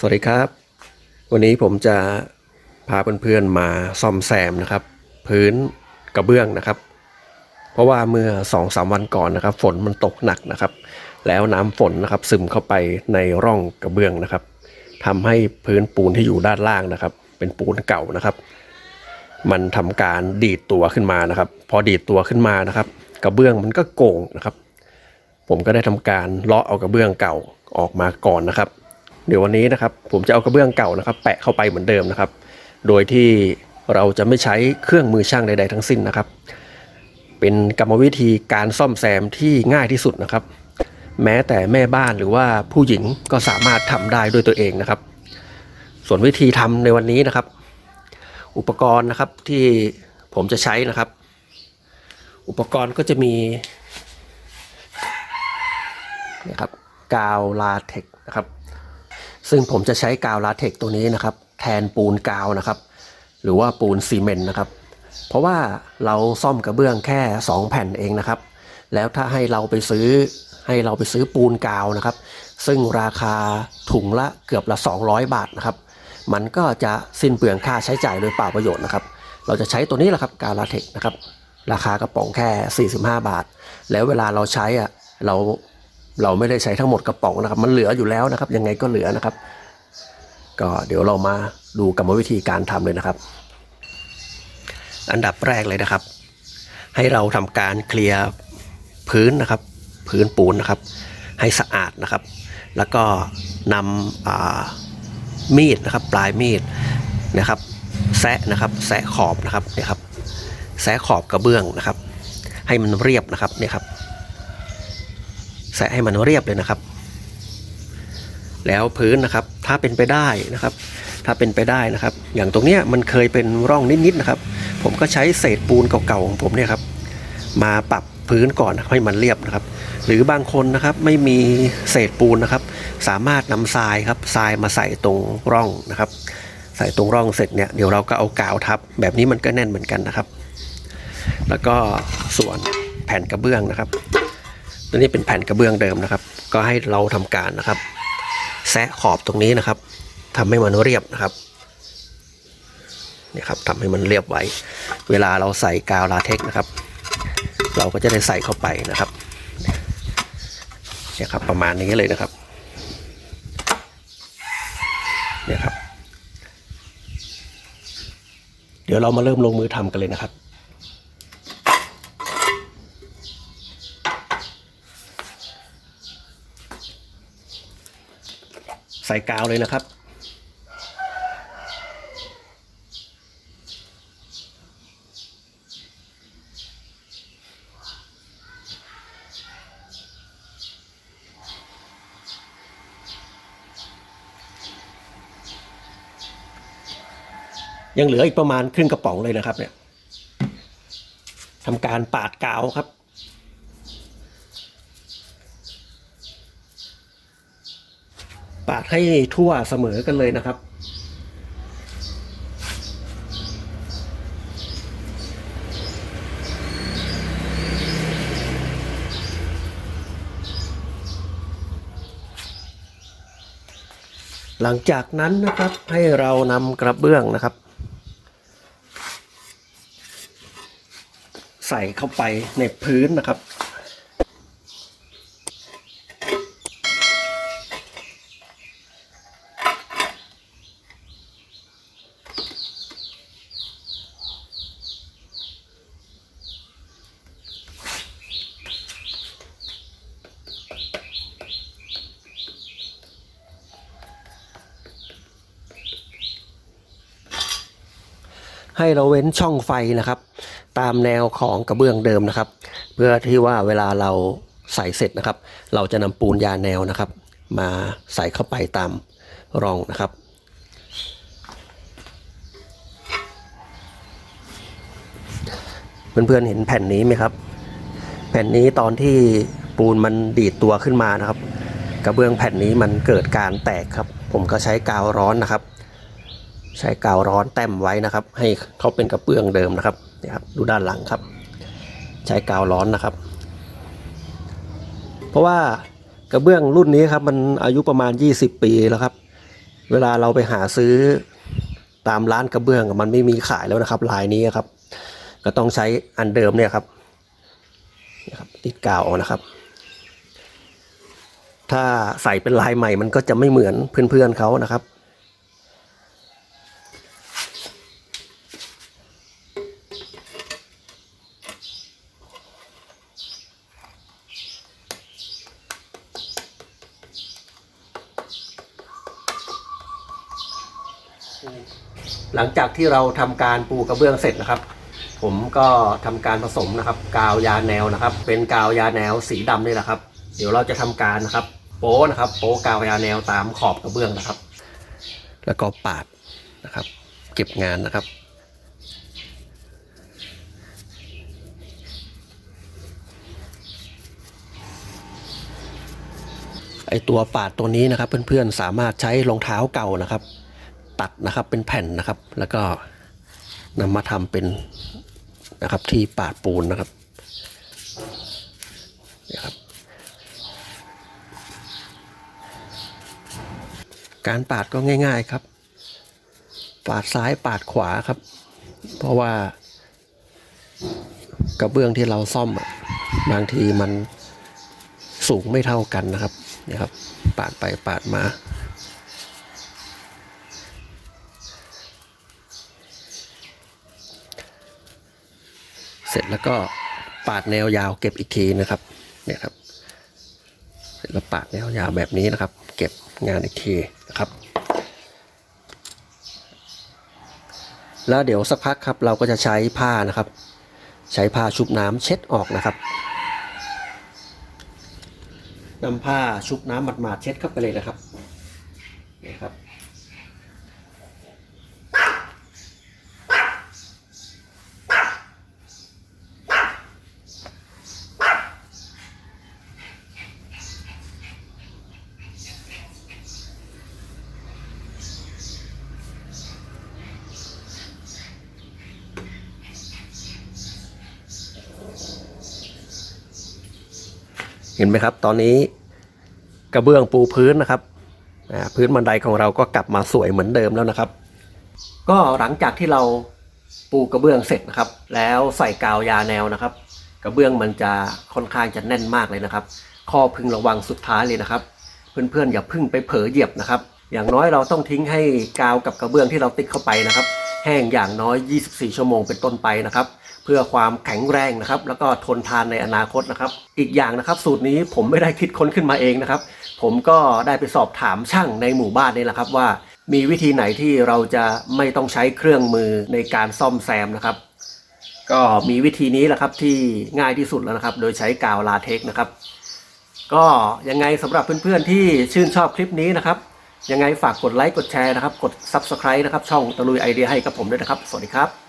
สวัสดีครับ วันนี้ผมจะพาเพื่อนๆมาซ่อมแซมนะครับ พื้นกระเบื้องนะครับ เพราะว่าเมื่อ2อสวันก่อนนะครับ ฝนมันตกหนักนะครับ แล้วน้ำฝนนะครับซึมเข้าไปในร่องกระเบื้องนะครับทำให้พื้นปูนที่อยู่ด้านล่างนะครับ เป็นปูนเก่านะครับ มันทำการดีดตัวขึ้นมานะครับ พอดีดตัวขึ้นมานะครับ กระเบื้องมันก็โก่งนะครับ ผมก็ได้ทำการเลาะเอากระเบื้องเก่าออกมาก่อนนะครับ เดี๋ยววันนี้นะครับผมจะเอากระเบื้องเก่านะครับ แปะเข้าไปเหมือนเดิมนะครับ โดยที่เราจะไม่ใช้เครื่องมือช่างใด ๆ ทั้งสิ้นนะครับ เป็นกรรมวิธีการซ่อมแซมที่ง่ายที่สุดนะครับ แม้แต่แม่บ้านหรือว่าผู้หญิงก็สามารถทำได้ด้วยตัวเองนะครับ ส่วนวิธีทำในวันนี้นะครับ อุปกรณ์นะครับที่ผมจะใช้นะครับ อุปกรณ์ก็จะมีนะครับกาวลาเทกนะครับ ซึ่งผมจะใช้กาวลาเทกตัวนี้นะครับ แทนปูนกาวนะครับ หรือว่าปูนซีเมนต์นะครับ เพราะว่าเราซ่อมกระเบื้องแค่ 2 แผ่นเองนะครับ แล้วถ้าให้เราไปซื้อให้เราไปซื้อปูนกาวนะครับ ซึ่งราคาถุงละเกือบละ 200 บาทนะครับ มันก็จะสิ้นเปลืองค่าใช้จ่ายโดยเปล่าประโยชน์นะครับ เราจะใช้ตัวนี้แหละครับกาวลาเทกนะครับ ราคากระป๋องแค่ 45 บาท แล้วเวลาเราใช้อะเรา เราไม่ได้ใช้ทั้งหมดกระป๋องนะครับ มันเหลืออยู่แล้วนะครับ ยังไงก็เหลือนะครับ ก็เดี๋ยวเรามาดูกรรมวิธีการทำเลยนะครับ อันดับแรกเลยนะครับ ให้เราทำการเคลียร์พื้นนะครับ พื้นปูนนะครับ ให้สะอาดนะครับ แล้วก็นำมีดนะครับ ปลายมีดนะครับแซะนะครับแซะขอบนะครับเนี่ยครับแซะขอบกระเบื้องนะครับ ให้มันเรียบนะครับเนี่ยครับ แซะให้มันเรียบเลยนะครับ แล้วพื้นนะครับถ้าเป็นไปได้นะครับ ถ้าเป็นไปได้นะครับ อย่างตรงเนี้ยมันเคยเป็นร่องนิดๆนะครับ ผมก็ใช้เศษปูนเก่าๆของผมเนี่ยครับ มาปรับพื้นก่อนให้มันเรียบนะครับ หรือบางคนนะครับไม่มีเศษปูนนะครับ สามารถนำทรายครับทรายมาใส่ตรงร่องนะครับ ใส่ตรงร่องเสร็จเนี่ยเดี๋ยวเราก็เอากาวทับ แบบนี้มันก็แน่นเหมือนกันนะครับ แล้วก็ส่วนแผ่นกระเบื้องนะครับ ตัวนี้เป็นแผ่นกระเบื้องเดิมนะครับ ก็ให้เราทำการนะครับ แซะขอบตรงนี้นะครับทำให้มันเรียบนะครับนี่ครับทำให้มันเรียบไว้ เวลาเราใส่กาวลาเทกซ์นะครับ เราก็จะได้ใส่เข้าไปนะครับเนี่ยครับประมาณนี้เลยนะครับเนี่ยครับ เดี๋ยวเรามาเริ่มลงมือทำกันเลยนะครับ ใส่กาวเลยนะครับ ยังเหลืออีกประมาณครึ่งกระป๋องเลยนะครับเนี่ยทำการปาดกาวครับ ปาดให้ทั่วเสมอกันเลยนะครับ หลังจากนั้นนะครับให้เรานำกระเบื้องนะครับ ใส่เข้าไปในพื้นนะครับ ให้เราเว้นช่องไฟนะครับ ตามแนวของกระเบื้องเดิมนะครับ เพื่อที่ว่าเวลาเราใส่เสร็จนะครับ เราจะนำปูนยาแนวนะครับ มาใส่เข้าไปตามร่องนะครับเพื่อนๆเห็นแผ่นนี้ไหมครับ แผ่นนี้ตอนที่ปูนมันดีดตัวขึ้นมานะครับ กระเบื้องแผ่นนี้มันเกิดการแตกครับ ผมก็ใช้กาวร้อนนะครับ ใช้กาวร้อนแต้มไว้นะครับ ให้เขาเป็นกระเบื้องเดิมนะครับนี่ครับดูด้านหลังครับ ใช้กาวร้อนนะครับ เพราะว่ากระเบื้องรุ่นนี้ครับมันอายุประมาณ 20 ปีแล้วครับ เวลาเราไปหาซื้อตามร้านกระเบื้องมันไม่มีขายแล้วนะครับ ลายนี้ครับ ก็ต้องใช้อันเดิมเนี่ยครับนี่ครับติดกาวเอานะครับ ถ้าใส่เป็นลายใหม่มันก็จะไม่เหมือนเพื่อนๆเขานะครับ หลังจากที่เราทำการปูกระเบื้องเสร็จนะครับ ผมก็ทำการผสมนะครับ กาวยาแนวนะครับ เป็นกาวยาแนวสีดำนี่แหละครับ เดี๋ยวเราจะทำการนะครับ โป๊นะครับ โป๊กาวยาแนวตามขอบกระเบื้องนะครับ แล้วก็ปาดนะครับ เก็บงานนะครับไอตัวปาดตัวนี้นะครับ เพื่อนๆสามารถใช้รองเท้าเก่านะครับ ตัดนะครับเป็นแผ่นนะครับ แล้วก็นำมาทำเป็นนะครับที่ปาดปูนนะครับนี่ครับ การปาดก็ง่าย ๆครับ ปาดซ้ายปาดขวาครับ เพราะว่ากระเบื้องที่เราซ่อมบางทีมันสูงไม่เท่ากันนะครับนี่ครับ ปาดไปปาดมา ร็จแล้วก็ปาดแนวยาวเก็บอีกทีนะครับ เนี่ยครับ เสร็จแล้วปาดแนวยาวแบบนี้นะครับ เก็บงานอีกทีนะครับ แล้วเดี๋ยวสักพักครับเราก็จะใช้ผ้านะครับ ใช้ผ้าชุบน้ำเช็ดออกนะครับนำผ้าชุบน้ำหมาดๆเช็ดเข้าไปเลยนะครับ เห็นไหมครับ ตอนนี้กระเบื้องปูพื้นนะครับพื้นบันไดของเราก็กลับมาสวยเหมือนเดิมแล้วนะครับ ก็หลังจากที่เราปูกระเบื้องเสร็จนะครับ แล้วใส่กาวยาแนวนะครับ กระเบื้องมันจะค่อนข้างจะแน่นมากเลยนะครับ ข้อพึงระวังสุดท้ายเลยนะครับ เพื่อนๆอย่าพึ่งไปเผลอเหยียบนะครับ อย่างน้อยเราต้องทิ้งให้กาวกับกระเบื้องที่เราติดเข้าไปนะครับ แห้งอย่างน้อย 24 ชั่วโมงเป็นต้นไปนะครับ เพื่อความแข็งแรงนะครับ แล้วก็ทนทานในอนาคตนะครับ อีกอย่างนะครับ สูตรนี้ผมไม่ได้คิดค้นขึ้นมาเองนะครับ ผมก็ได้ไปสอบถามช่างในหมู่บ้านนี่แหละครับว่า มีวิธีไหนที่เราจะไม่ต้องใช้เครื่องมือในการซ่อมแซมนะครับ ก็มีวิธีนี้แหละครับที่ง่ายที่สุดแล้วนะครับ โดยใช้กาวลาเทคนะครับ ก็ยังไงสำหรับเพื่อนๆที่ชื่นชอบคลิปนี้นะครับ ยังไงฝากกดไลค์กดแชร์นะครับ กด Subscribe นะครับ ช่องตะลุยไอเดียให้กับผมด้วยนะครับ สวัสดีครับ